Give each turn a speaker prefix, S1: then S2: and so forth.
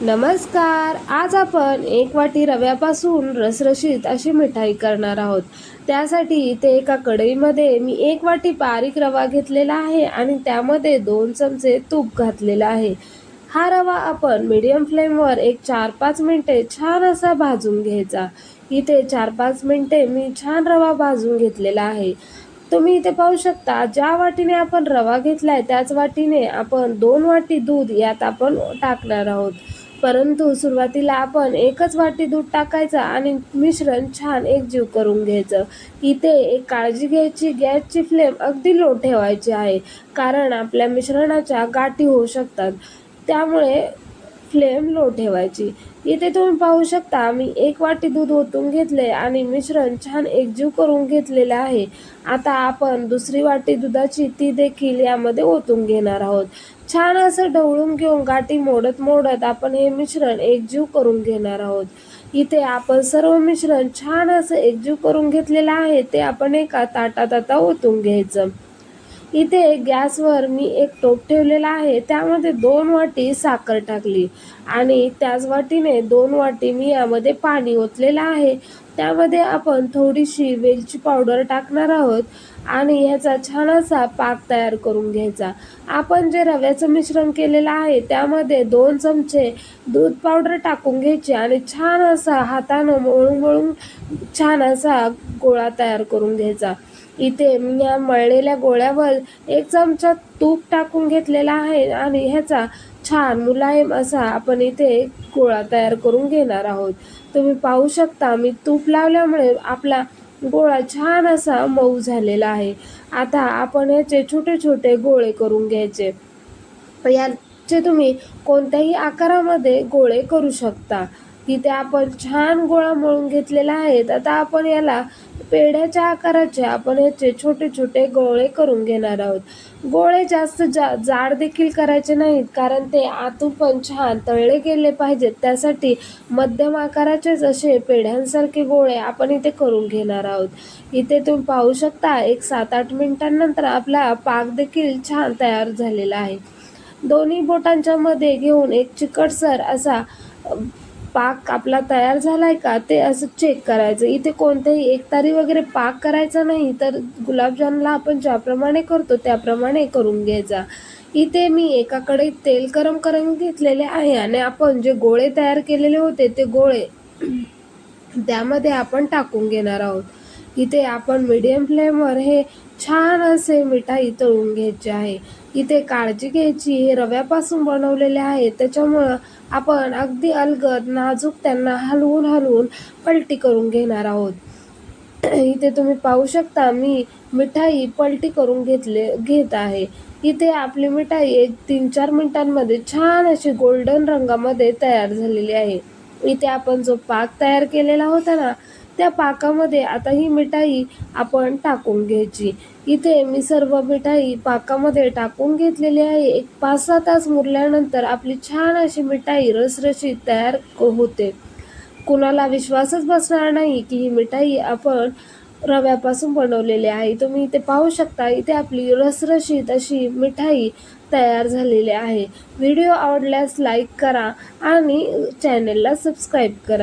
S1: नमस्कार. आज आपण एक वाटी रव्यापासून रसरशीत अशी मिठाई करणार आहोत. त्यासाठी इथे एका कढईमध्ये मी एक वाटी बारीक रवा घेतलेला आहे आणि त्यामध्ये दोन चमचे तूप घातलेलं आहे. हा रवा आपण मीडियम फ्लेमवर एक चार पाच मिनटे छान असा भाजून घ्यायचा. इथे चार पाच मिनटे मी छान रवा भाजून घेतलेला आहे. तुम्ही इथे पाहू शकता ज्या वाटीने आपण रवा घेतला आहे त्याच वाटीने आपण दोन वाटी दूध यात आपण टाकणार आहोत. परंतु सुरुवातीला आपण एकच वाटी दूध टाकायचं आणि मिश्रण छान एकजीव करून घ्यायचं. इथे एक काळजी घ्यायची गॅसची फ्लेम अगदी लो ठेवायची आहे. कारण आपल्या मिश्रणाच्या गाठी होऊ शकतात. त्यामुळे फ्लेम लो ठेवायची. इथे तुम्ही पाहू शकता मी एक वाटी दूध ओतून घेतले आणि मिश्रण छान एकजीव करून घेतलेले आहे. आता आपण दुसरी वाटी दुधाची ती देखील यामध्ये ओतून घेणार आहोत. छान असं ढवळून घेऊन गाठी मोडत मोडत आपण हे मिश्रण एकजीव करून घेणार आहोत. इथे आपण सर्व मिश्रण छान असं एकजीव करून घेतलेलं आहे ते आपण एका ताटात आता ओतून घ्यायचं. इथे गॅसवर मी एक टोप ठेवलेला आहे. त्यामध्ये दोन वाटी साखर टाकली आणि त्याच वाटीने दोन वाटी मी यामध्ये पाणी ओतलेलं आहे. त्यामध्ये आपण थोडीशी वेलची पावडर टाकणार आहोत आणि ह्याचा छान असा पाक तयार करून घ्यायचा. आपण जे रव्याचं मिश्रण केलेलं आहे त्यामध्ये दोन चमचे दूध पावडर टाकून घ्यायची आणि छान असा हातानं मळून मळून छान असा गोळा तयार करून घ्यायचा. इथे मी या मळलेल्या गोळ्यावर एक चमचा तूप टाकून घेतलेला आहे आणि ह्याचा छान मुलायम असा आपण इथे गोळा तयार करून घेणार आहोत. तुम्ही पाहू शकता मी तूप लावल्यामुळे आपला गोळा छान असा मऊ झालेला आहे. आता आपण ह्याचे छोटे छोटे गोळे करून घ्यायचे. याचे तुम्ही कोणत्याही आकारामध्ये गोळे करू शकता. इथे आपण छान गोळा मळून घेतलेला आहे. आता आपण याला पेढ्याच्या आकाराचे आपण याचे छोटे छोटे गोळे करून घेणार आहोत. गोळे जास्त जा जाड देखील करायचे नाहीत कारण ते आतून पण छान तळले गेले पाहिजेत. त्यासाठी मध्यम आकाराचेच असे पेढ्यांसारखे गोळे आपण इथे करून घेणार आहोत. इथे तुम्ही पाहू शकता एक सात आठ मिनिटांनंतर आपला पाक देखील छान तयार झालेला आहे. दोन्ही बोटांच्या मध्ये घेऊन एक चिकटसर असा पाक आपला तयार झालाय का ते असं चेक करायचं. इथे कोणतंही एकतारी वगैरे पाक करायचा नाही तर गुलाबजामला आपण ज्याप्रमाणे करतो त्याप्रमाणे करून घ्यायचा. इथे मी एकाकडे तेल गरम करून घेतलेले आहे आणि आपण जे गोळे तयार केलेले होते ते गोळे त्यामध्ये आपण टाकून घेणार आहोत. इथे आपण मीडियम फ्लेमवर हे छान असे मिठाई तळून घ्यायचे आहे. इथे काळजी घ्यायची हे रव्यापासून बनवलेले आहे. त्याच्यामुळं आपण अगदी अलगद नाजूक त्यांना हलवून हलवून पलटी करून घेणार आहोत. इथे तुम्ही पाहू शकता मी मिठाई पलटी करून घेतले घेत आहे. इथे आपली मिठाई एक तीन चार मिनिटांमध्ये छान अशी गोल्डन रंगामध्ये तयार झालेली आहे. इथे आपण जो पाक तयार केलेला होता ना त्या पाकामध्ये आता ही मिठाई आपण टाकून घ्यायची. इथे मी सर्व मिठाई पाकामध्ये टाकून घेतलेली आहे. एक पाच सहा तास मुरल्यानंतर आपली छान अशी मिठाई रसरशीत तयार होते. कुणाला विश्वासच बसणार नाही की ही मिठाई आपण रव्यापासून बनवलेली आहे. तुम्ही इथे पाहू शकता इथे आपली रसरशीत अशी मिठाई तयार झालेली आहे. व्हिडिओ आवडल्यास लाईक करा आणि चॅनलला सबस्क्राईब करा.